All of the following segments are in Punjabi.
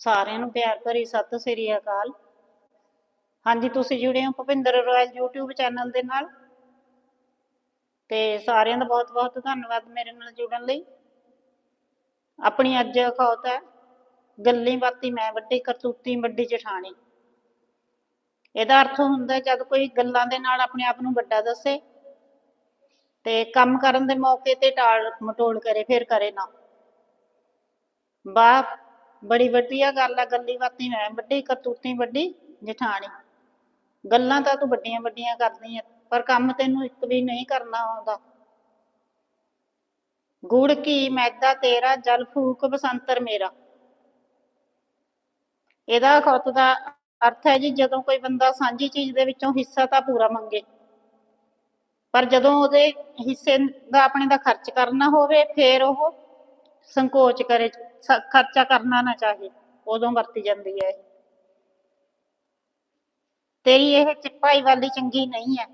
ਸਾਰਿਆਂ ਨੂੰ ਪਿਆਰ ਭਰੀ ਸਤਿ ਸ੍ਰੀ ਅਕਾਲ। ਹਾਂਜੀ, ਤੁਸੀਂ ਜੁੜੇ ਹੋ ਭੁਪਿੰਦਰ ਰੋਇਲ YouTube ਚੈਨਲ ਦੇ ਨਾਲ। ਤੇ ਸਾਰਿਆਂ ਦਾ ਬਹੁਤ-ਬਹੁਤ ਧੰਨਵਾਦ ਮੇਰੇ ਨਾਲ ਜੁੜਨ ਲਈ। ਆਪਣੀ ਅੱਜ ਅਖੌਤ ਹੈ, ਗੱਲੀ ਬਾਤੀ ਮੈਂ ਵੱਡੀ, ਕਰਤੂਤੀ ਵੱਡੀ ਜਠਾਣੀ। ਇਹਦਾ ਅਰਥ ਹੁੰਦਾ ਜਦ ਕੋਈ ਗੱਲਾਂ ਦੇ ਨਾਲ ਆਪਣੇ ਆਪ ਨੂੰ ਵੱਡਾ ਦੱਸੇ ਤੇ ਕੰਮ ਕਰਨ ਦੇ ਮੌਕੇ ਤੇ ਟਾਲ ਮਟੋਲ ਕਰੇ, ਫਿਰ ਕਰੇ ਨਾ। ਵਾਹ ਬੜੀ ਵਧੀਆ ਗੱਲ ਆ, ਗੱਲੀ ਬਾਤੀ ਮੈਂ ਵੱਡੀ ਕਰਤੂਤੀ, ਵੱਡੀ ਜਠਾਣੀ। ਗੱਲਾਂ ਤਾਂ ਤੂੰ ਵੱਡੀਆਂ ਵੱਡੀਆਂ ਕਰਦੀ ਆ, ਪਰ ਕੰਮ ਤੈਨੂੰ ਇੱਕ ਵੀ ਨਹੀਂ ਕਰਨਾ ਆਉਂਦਾ। ਗੁੜ ਕੀ ਮੈਦਾ, ਤੇਰਾ, ਜਲ, ਫੂਕ, ਬਸੰਤਰ ਮੇਰਾ। ਇਹਦਾ ਖੁੱਤ ਦਾ ਅਰਥ ਹੈ ਜੀ, ਜਦੋਂ ਕੋਈ ਬੰਦਾ ਸਾਂਝੀ ਚੀਜ਼ ਦੇ ਵਿੱਚੋਂ ਹਿੱਸਾ ਤਾਂ ਪੂਰਾ ਮੰਗੇ। ਪਰ ਜਦੋਂ ਉਹਦੇ ਹਿੱਸੇ ਦਾ ਆਪਣੇ ਦਾ ਖਰਚ ਕਰਨਾ ਹੋਵੇ, ਫੇਰ ਉਹ ਸੰਕੋਚ ਕਰੇ ਖਰਚਾ ਕਰਨਾ ਨਾ ਚਾਹੇ, ਉਦੋਂ ਵਰਤੀ ਜਾਂਦੀ ਹੈ ਤੇਰੀ ਇਹ ਚਿਪਾਈ ਵਾਲੀ ਚੰਗੀ ਨਹੀਂ ਹੈ।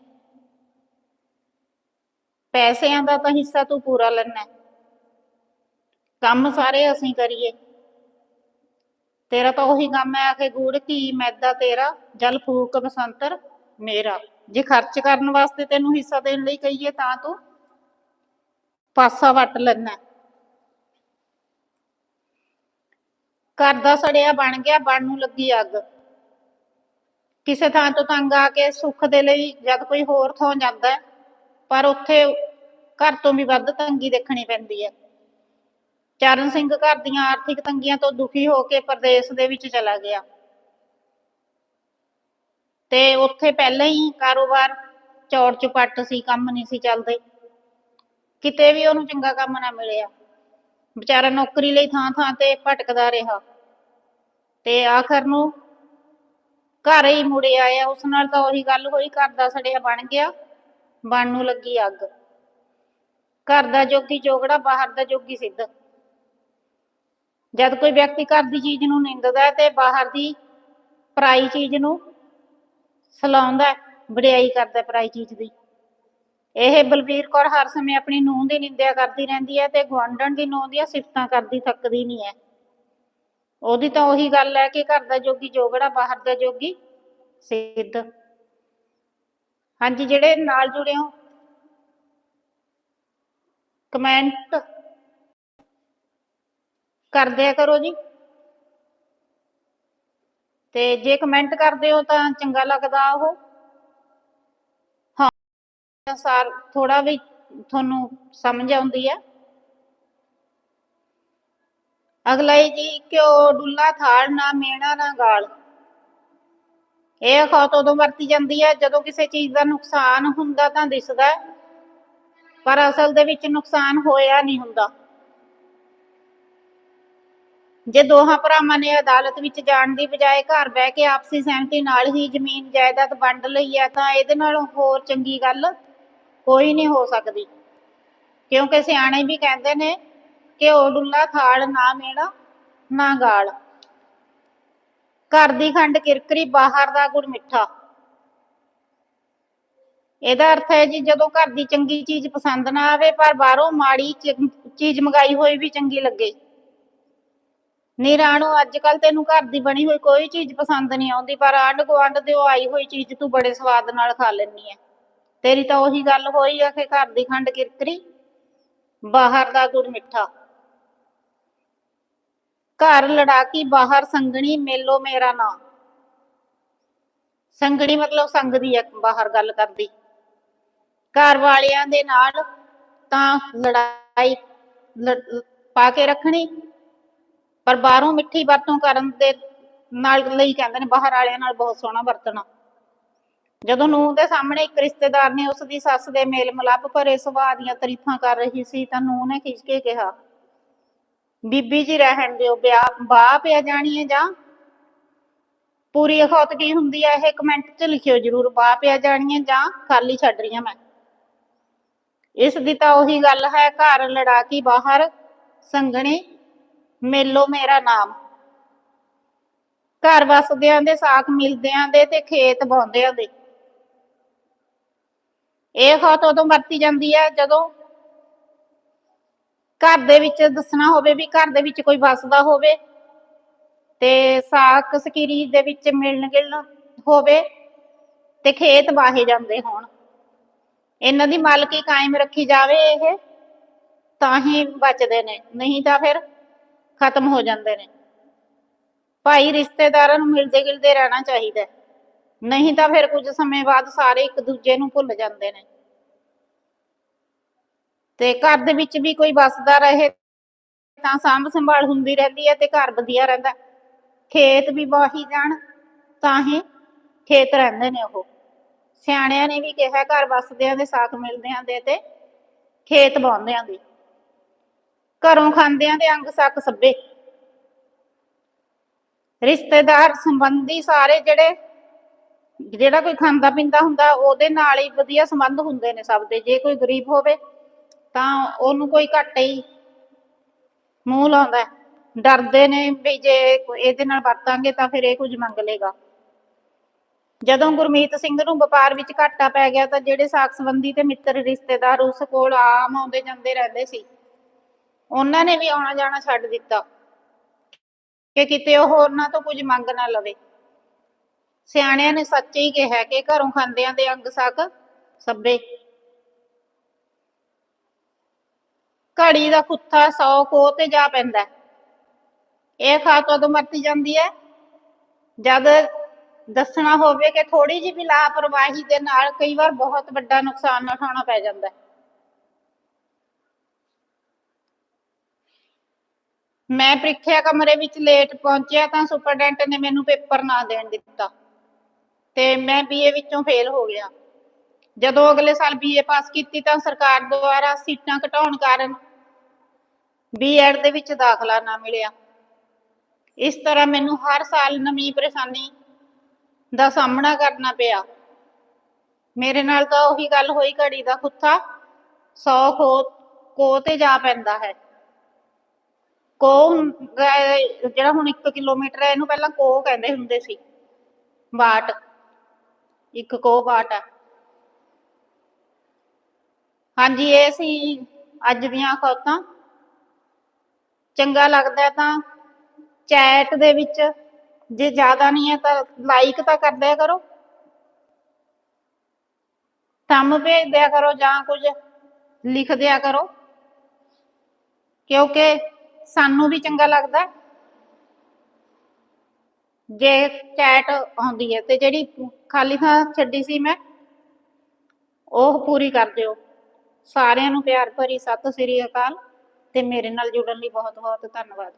ਪੈਸਿਆਂ ਦਾ ਤਾਂ ਹਿੱਸਾ ਤੂੰ ਪੂਰਾ ਲੈਣਾ ਕੰਮ ਸਾਰੇ ਅਸੀਂ ਕਰੀਏ। ਤੇਰਾ ਤਾਂ ਉਹੀ ਕੰਮ ਹੈ ਆਖੇ ਗੂੜ ਕੀ ਮੈਦਾ ਤੇਰਾ, ਜਲ ਫੂਕ ਬਸੰਤਰ ਮੇਰਾ। ਜੇ ਖਰਚ ਕਰਨ ਵਾਸਤੇ ਤੈਨੂੰ ਹਿੱਸਾ ਦੇਣ ਲਈ ਕਹੀਏ ਤਾਂ ਤੂੰ ਪਾਸਾ ਵੱਟ ਲੈਣਾ ਹੈ। ਘਰ ਦਾ ਸੜਿਆ ਬਣ ਗਿਆ ਬਣ ਨੂੰ ਲੱਗੀ ਅੱਗ। ਕਿਸੇ ਥਾਂ ਤੋਂ ਤੰਗ ਆ ਕੇ ਸੁੱਖ ਦੇ ਲਈ ਜਦ ਕੋਈ ਹੋਰ ਥਾਂ ਜਾਂਦਾ ਪਰ ਉੱਥੇ ਘਰ ਤੋਂ ਵੀ ਵੱਧ ਤੰਗੀ ਦੇਖਣੀ ਪੈਂਦੀ ਹੈ। ਚਰਨ ਸਿੰਘ ਘਰ ਦੀਆਂ ਆਰਥਿਕ ਤੰਗੀਆਂ ਤੋਂ ਦੁਖੀ ਹੋ ਕੇ ਪ੍ਰਦੇਸ਼ ਦੇ ਵਿੱਚ ਚਲਾ ਗਿਆ। ਤੇ ਉੱਥੇ ਪਹਿਲਾਂ ਹੀ ਕਾਰੋਬਾਰ ਚੌੜ ਚੁਪੱਟ ਸੀ, ਕੰਮ ਨਹੀਂ ਸੀ ਚੱਲਦੇ। ਕਿਤੇ ਵੀ ਉਹਨੂੰ ਚੰਗਾ ਕੰਮ ਨਾ ਮਿਲਿਆ। ਵਿਚਾਰਾ ਨੌਕਰੀ ਲਈ ਥਾਂ ਥਾਂ ਤੇ ਭਟਕਦਾ ਰਿਹਾ। ਤੇ ਆਖਰ ਨੂੰ ਘਰ ਹੀ ਮੁੜੇ ਆਇਆ। ਉਸ ਨਾਲ ਤਾਂ ਉਹੀ ਗੱਲ ਹੋਈ ਘਰ ਦਾ ਸੜਿਆ ਬਣ ਗਿਆ ਬਣ ਨੂੰ ਲੱਗੀ ਅੱਗ। ਘਰ ਦਾ ਜੋਗੀ ਜੋਗੜਾ ਬਾਹਰ ਦਾ ਜੋਗੀ ਸਿੱਧ। ਜਦ ਕੋਈ ਵਿਅਕਤੀ ਘਰ ਦੀ ਚੀਜ਼ ਨੂੰ ਨਿੰਦਦਾ ਤੇ ਬਾਹਰ ਦੀ ਪਰਾਈ ਚੀਜ਼ ਨੂੰ ਸਲਾਉਂਦਾ ਹੈ, ਵਡਿਆਈ ਕਰਦਾ ਪਰਾਈ ਚੀਜ਼ ਦੀ। ਇਹ ਬਲਬੀਰ ਕੌਰ ਹਰ ਸਮੇਂ ਆਪਣੀ ਨੂੰਹ ਦੀ ਨਿੰਦਿਆ ਕਰਦੀ ਰਹਿੰਦੀ ਹੈ ਤੇ ਗੁਆਂਢਣ ਦੀ ਨੂੰਹ ਦੀਆਂ ਸਿਫਤਾਂ ਕਰਦੀ ਥੱਕਦੀ ਨਹੀਂ ਹੈ। ਉਹਦੀ ਤਾਂ ਉਹੀ ਗੱਲ ਹੈ ਕਿ ਘਰ ਦਾ ਜੋਗੀ ਜੋਗੜਾ, ਬਾਹਰ ਦਾ ਜੋਗੀ ਸਿੱਧ। ਹਾਂਜੀ, ਜਿਹੜੇ ਨਾਲ ਜੁੜੇ ਹੋ, ਕਮੈਂਟ ਕਰ ਦਿਆ ਕਰੋ ਜੀ। ਤੇ ਜੇ ਕਮੈਂਟ ਕਰਦੇ ਹੋ ਤਾਂ ਚੰਗਾ ਲੱਗਦਾ ਉਹ। ਸਾਰ ਥੋੜਾ ਵੀ ਤੁਹਾਨੂੰ ਸਮਝ ਆਉਂਦੀ ਹੈ ਅਗਲਾ ਜੀ ਕਿਉ ਡੁੱਲਾ, ਥਾਲ, ਨਾ ਮੇਣਾ, ਨਾ ਗਾਲ। ਇਹ ਅਖੌਤ ਉਦੋਂ ਵਰਤੀ ਜਾਂਦੀ ਹੈ ਜਦੋਂ ਕਿਸੇ ਚੀਜ਼ ਦਾ ਨੁਕਸਾਨ ਹੁੰਦਾ ਤਾਂ ਦਿਸਦਾ ਪਰ ਅਸਲ ਦੇ ਵਿੱਚ ਨੁਕਸਾਨ ਹੋਇਆ ਨਹੀਂ ਹੁੰਦਾ। ਜੇ ਦੋਹਾਂ ਭਰਾਵਾਂ ਨੇ ਅਦਾਲਤ ਵਿੱਚ ਜਾਣ ਦੀ ਬਜਾਏ ਘਰ ਬਹਿ ਕੇ ਆਪਸੀ ਸਹਿਮਤੀ ਨਾਲ ਹੀ ਜ਼ਮੀਨ ਜਾਇਦਾਦ ਵੰਡ ਲਈ ਹੈ ਤਾਂ ਇਹਦੇ ਨਾਲ ਹੋਰ ਚੰਗੀ ਗੱਲ ਕੋਈ ਨਹੀਂ ਹੋ ਸਕਦੀ। ਕਿਉਂਕਿ ਸਿਆਣੇ ਵੀ ਕਹਿੰਦੇ ਨੇ ਕਿ ਉਹ ਡੁੱਲਾ ਥਾਲ ਨਾ ਮੇਣਾ, ਨਾ ਗਾਲ। ਘਰ ਦੀ ਖੰਡ ਕਿਰਕਰੀ, ਬਾਹਰ ਦਾ ਗੁੜ ਮਿੱਠਾ। ਇਹਦਾ ਅਰਥ ਹੈ ਜੀ, ਜਦੋਂ ਘਰ ਦੀ ਚੰਗੀ ਚੀਜ਼ ਪਸੰਦ ਨਾ ਆਵੇ, ਪਰ ਬਾਹਰੋਂ ਮਾੜੀ ਚੰ- ਚੀਜ਼ ਮੰਗਾਈ ਹੋਈ ਵੀ ਚੰਗੀ ਲੱਗੇ। ਨਿਰਾਣੂ ਅੱਜ ਕੱਲ ਤੈਨੂੰ ਘਰ ਦੀ ਬਣੀ ਹੋਈ ਕੋਈ ਚੀਜ਼ ਪਸੰਦ ਨਹੀਂ ਆਉਂਦੀ, ਪਰ ਆਂਢ ਗੁਆਂਢ ਦੇ ਉਹ ਆਈ ਹੋਈ ਚੀਜ਼ ਤੂੰ ਬੜੇ ਸਵਾਦ ਨਾਲ ਖਾ ਲੈਣੀ ਹੈ ਤੇਰੀ ਤਾਂ ਉਹੀ ਗੱਲ ਹੋਈ ਆ ਕਿ ਘਰ ਦੀ ਖੰਡ ਕਿਰਕਰੀ, ਬਾਹਰ ਦਾ ਗੁੜ ਮਿੱਠਾ। ਘਰ ਲੜਾਕੀ, ਬਾਹਰ ਸੰਗਣੀ ਮੇਲੋ ਮੇਰਾ ਨਾਂ। ਸੰਗਣੀ ਮਤਲਬ ਸੰਗਦੀ ਹੈ ਬਾਹਰ ਗੱਲ ਕਰਦੀ। ਘਰ ਵਾਲਿਆਂ ਦੇ ਨਾਲ ਤਾਂ ਲੜਾਈ ਲੜ- ਪਾ ਕੇ ਰੱਖਣੀ, ਪਰ ਬਾਹਰੋਂ ਮਿੱਠੀ ਵਰਤੋਂ ਕਰਨ ਦੇ ਨਾਲ ਲਈ ਕਹਿੰਦੇ ਨੇ, ਬਾਹਰ ਵਾਲਿਆਂ ਨਾਲ ਬਹੁਤ ਸੋਹਣਾ ਵਰਤਣਾ। ਜਦੋਂ ਨੂੰਹ ਦੇ ਸਾਹਮਣੇ ਇੱਕ ਰਿਸ਼ਤੇਦਾਰ ਨੇ ਉਸ ਦੀ ਸੱਸ ਦੇ ਮੇਲ ਮਿਲਾਪ ਭਰੇ ਸੁਭਾਅ ਦੀਆਂ ਤਾਰੀਫਾਂ ਕਰ ਰਹੀ ਸੀ ਤਾਂ ਨੂੰਹ ਨੇ ਖਿੱਚ ਕੇ ਕਿਹਾ, ਬੀਬੀ ਜੀ ਰਹਿਣ ਦਿਓ, ਵਿਆਹ, ਬਾਹ ਪਿਆ ਜਾਣੀ ਹੈ ਜਾਂ? ਪੂਰੀ ਅਖੌਤ ਕੀ ਹੁੰਦੀ ਹੈ? ਇਹ ਕਮੈਂਟ 'ਚ ਲਿਖਿਓ ਜਰੂਰ, ਬਾਹ ਪਿਆ ਜਾਣੀ ਹੈ ਜਾਂ ਖਾਲੀ ਛੱਡ ਰਹੀ ਹਾਂ ਮੈਂ? ਇਸ ਦੀ ਤਾਂ ਉਹੀ ਗੱਲ ਹੈ, ਘਰ ਲੜਾਕੀ ਬਾਹਰ ਸੰਗਣੇ ਮੇਲੋ ਮੇਰਾ ਨਾਮ। ਘਰ ਵਸਦਿਆਂ ਦੇ ਸਾਖ ਮਿਲਦਿਆਂ ਦੇ ਤੇ ਖੇਤ ਬਾਉਂਦਿਆਂ ਦੇ। ਇਹ ਖੌਤ ਉਦੋਂ ਵਰਤੀ ਜਾਂਦੀ ਹੈ ਜਦੋਂ ਘਰ ਦੇ ਵਿੱਚ ਦੱਸਣਾ ਹੋਵੇ ਵੀ ਘਰ ਦੇ ਵਿੱਚ ਕੋਈ ਵਸਦਾ ਹੋਵੇ ਤੇ ਸਾਕ ਸਕੀਰੀ ਦੇ ਵਿੱਚ ਮਿਲਣ ਗਿਲਣ ਹੋਵੇ ਤੇ ਖੇਤ ਵਾਹੇ ਜਾਂਦੇ ਹੋਣ। ਇਹਨਾਂ ਦੀ ਮਾਲਕੀ ਕਾਇਮ ਰੱਖੀ ਜਾਵੇ ਇਹ, ਤਾਂ ਹੀ ਬਚਦੇ ਨੇ, ਨਹੀਂ ਤਾਂ ਫਿਰ ਖਤਮ ਹੋ ਜਾਂਦੇ ਨੇ। ਭਾਈ ਰਿਸ਼ਤੇਦਾਰਾਂ ਨੂੰ ਮਿਲਦੇ ਗਿਲਦੇ ਰਹਿਣਾ ਚਾਹੀਦਾ। ਨਹੀਂ ਤਾਂ ਫਿਰ ਕੁਝ ਸਮੇਂ ਬਾਅਦ ਸਾਰੇ ਇੱਕ ਦੂਜੇ ਨੂੰ ਭੁੱਲ ਜਾਂਦੇ ਨੇ। ਤੇ ਘਰ ਦੇ ਵਿੱਚ ਵੀ ਕੋਈ ਵਸਦਾ ਰਹੇ ਤਾਂ ਸਾਂਭ ਸੰਭਾਲ ਹੁੰਦੀ ਰਹਿੰਦੀ ਹੈ ਤੇ ਘਰ ਵਧੀਆ ਰਹਿੰਦਾ ਖੇਤ ਵੀ ਵਾਹੀ ਜਾਣ ਤਾਂ ਹੀ ਖੇਤ ਰਹਿੰਦੇ ਨੇ ਉਹ। ਸਿਆਣਿਆਂ ਨੇ ਵੀ ਕਿਹਾ ਘਰ ਵਸਦਿਆਂ ਦੇ ਸਾਥ ਮਿਲਦਿਆਂ ਦੇ ਤੇ ਖੇਤ ਬਾਉਂਦਿਆਂ ਦੇ। ਘਰੋਂ ਖਾਂਦਿਆਂ ਦੇ ਅੰਗ ਸੱਕ ਸੱਬੇ ਰਿਸ਼ਤੇਦਾਰ, ਸੰਬੰਧੀ ਸਾਰੇ ਜਿਹੜੇ ਜਿਹੜਾ ਕੋਈ ਖਾਂਦਾ ਪੀਂਦਾ ਹੁੰਦਾ, ਉਹਦੇ ਨਾਲ ਹੀ ਵਧੀਆ ਸੰਬੰਧ ਹੁੰਦੇ ਨੇ ਸਭ ਦੇ। ਜੇ ਕੋਈ ਗਰੀਬ ਹੋਵੇ, ਤਾਂ ਉਹਨੂੰ ਕੋਈ ਘੱਟ ਹੀ ਮੂੰਹ ਲਾਉਂਦਾ ਡਰਦੇ ਨੇ ਵੀ ਜੇ ਇਹਦੇ ਨਾਲ ਵਰਤਾਂਗੇ ਤਾਂ ਫਿਰ ਇਹ ਕੁਝ ਮੰਗ ਲੇਗਾ ਜਦੋਂ ਗੁਰਮੀਤ ਸਿੰਘ ਨੂੰ ਵਪਾਰ ਵਿੱਚ ਘਾਟਾ ਪੈ ਗਿਆ, ਤਾਂ ਜਿਹੜੇ ਸਾਕ ਸੰਬੰਧੀ ਤੇ ਮਿੱਤਰ, ਰਿਸ਼ਤੇਦਾਰ ਉਸ ਕੋਲ ਆਮ ਆਉਂਦੇ ਜਾਂਦੇ ਰਹਿੰਦੇ ਸੀ। ਉਹਨਾਂ ਨੇ ਵੀ ਆਉਣਾ ਜਾਣਾ ਛੱਡ ਦਿੱਤਾ ਕਿ ਕਿਤੇ ਉਹ ਉਹਨਾਂ ਤੋਂ ਕੁਝ ਮੰਗ ਨਾ ਲਵੇ। ਸਿਆਣਿਆਂ ਨੇ ਸੱਚ ਹੀ ਕਿਹਾ ਕਿ ਘਰੋਂ ਖਾਂਦਿਆਂ ਦੇ ਅੰਗ ਸਕ ਸੱਬੇ। ਘੜੀ ਦਾ ਕੁੱਤਾ 100 ਕੋਹ ਤੇ ਜਾ ਪੈਂਦਾ ਇਹ ਖਾਤ ਉਦੋਂ ਵਰਤੀ ਜਾਂਦੀ ਹੈ? ਜਦ ਦੱਸਣਾ ਹੋਵੇ ਕਿ ਥੋੜੀ ਜਿਹੀ ਵੀ ਲਾਪਰਵਾਹੀ ਦੇ ਨਾਲ ਕਈ ਵਾਰ ਬਹੁਤ ਵੱਡਾ ਨੁਕਸਾਨ ਉਠਾਉਣਾ ਪੈ ਜਾਂਦਾ ਹੈ। ਮੈਂ ਪ੍ਰੀਖਿਆ ਕਮਰੇ ਵਿੱਚ ਲੇਟ ਪਹੁੰਚਿਆ ਤਾਂ ਸੁਪਰਡੈਂਟ ਨੇ ਮੈਨੂੰ ਪੇਪਰ ਨਾ ਦੇਣ ਦਿੱਤਾ। ਤੇ ਮੈਂ ਬੀਏ ਵਿੱਚੋਂ ਫੇਲ ਹੋ ਗਿਆ। ਜਦੋਂ ਅਗਲੇ ਸਾਲ ਬੀਏ ਪਾਸ ਕੀਤੀ ਤਾਂ ਸਰਕਾਰ ਦੁਆਰਾ ਸੀਟਾਂ ਘਟਾਉਣ ਕਾਰਨ ਬੀਐਡ ਦੇ ਵਿੱਚ ਦਾਖਲਾ ਨਾ ਮਿਲਿਆ। ਇਸ ਤਰ੍ਹਾਂ ਮੈਨੂੰ ਹਰ ਸਾਲ ਨਵੀਂ ਪਰੇਸ਼ਾਨੀ ਦਾ ਸਾਹਮਣਾ ਕਰਨਾ ਪਿਆ। ਮੇਰੇ ਨਾਲ ਤਾਂ ਉਹੀ ਗੱਲ ਹੋਈ, ਘੜੀ ਦਾ ਕੁੱਤਾ 100 ਕੋ ਕੋ ਤੇ ਜਾ ਪੈਂਦਾ ਹੈ। ਕੋ ਜਿਹੜਾ ਹੁਣ 1 ਕਿਲੋਮੀਟਰ ਹੈ, ਇਹਨੂੰ ਪਹਿਲਾਂ ਕੋ ਕਹਿੰਦੇ ਹੁੰਦੇ ਸੀ। ਬਾਟ ਇੱਕ ਕੋ ਬਾਟ ਹੈ ਹਾਂਜੀ, ਇਹ ਸੀ ਅੱਜ ਦੀਆਂ ਖੌਤਾਂ ਚੰਗਾ ਲੱਗਦਾ ਤਾਂ ਚੈਟ ਦੇ ਵਿੱਚ, ਜੇ ਜ਼ਿਆਦਾ ਨਹੀਂ ਹੈ ਤਾਂ ਲਾਈਕ ਤਾਂ ਕਰ ਦਿਆ ਕਰੋ। ਥੰਮ ਭੇਜ ਦਿਆ ਕਰੋ ਜਾਂ ਕੁਝ ਲਿਖ ਦਿਆ ਕਰੋ। ਕਿਉਂਕਿ ਸਾਨੂੰ ਵੀ ਚੰਗਾ ਲੱਗਦਾ। ਜੇ ਚੈਟ ਆਉਂਦੀ ਹੈ ਤੇ ਜਿਹੜੀ ਖਾਲੀ ਥਾਂ ਛੱਡੀ ਸੀ ਮੈਂ, ਉਹ ਪੂਰੀ ਕਰ ਦਿਓ। ਸਾਰਿਆਂ ਨੂੰ ਪਿਆਰ ਭਰੀ ਸਤਿ ਸ੍ਰੀ ਅਕਾਲ ਤੇ ਮੇਰੇ ਨਾਲ ਜੁੜਨ ਲਈ ਬਹੁਤ ਬਹੁਤ ਧੰਨਵਾਦ।